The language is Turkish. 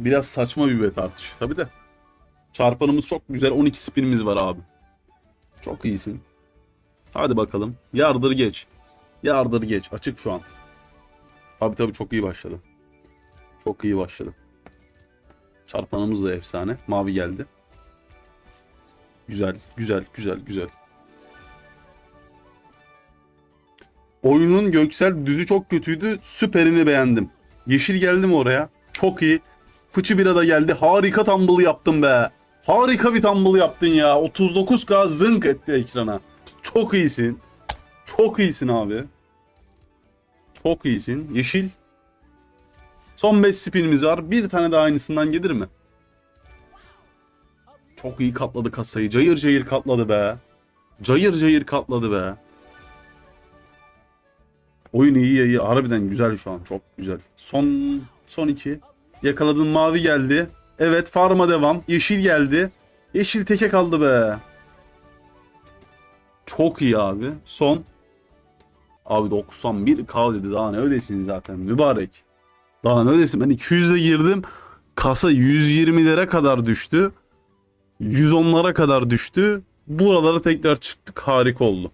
Biraz saçma bir bet artışı tabi de. Çarpanımız çok güzel. 12 spinimiz var abi. Çok iyisin. Hadi bakalım. Yardır geç. Yardır geç. Açık şu an. Abi tabi çok iyi başladı. Çok iyi başladı. Çarpanımız da efsane. Mavi geldi. Güzel, güzel, güzel, güzel. Oyunun göksel düzü çok kötüydü. Süperini beğendim. Yeşil geldi mi oraya? Çok iyi. Fıçı bira da geldi. Harika tumble yaptın be. Harika bir tumble yaptın ya. 39k zınk etti ekrana. Çok iyisin. Çok iyisin abi. Çok iyisin. Yeşil. Son 5 spinimiz var. Bir tane daha aynısından gelir mi? Çok iyi katladı kasayı. Cayır cayır katladı be. Cayır cayır katladı be. Oyun iyi iyi. Harbiden güzel şu an. Çok güzel. Son son iki. Yakaladın mavi geldi. Evet farma devam. Yeşil geldi. Yeşil teke kaldı be. Çok iyi abi. Son. Abi 91k dedi. Daha ne ödesin zaten mübarek. Daha ne ödesin. Ben 200'e girdim. Kasa 120'lere kadar düştü. 110'lara kadar düştü. Buralara tekrar çıktık. Harika oldu.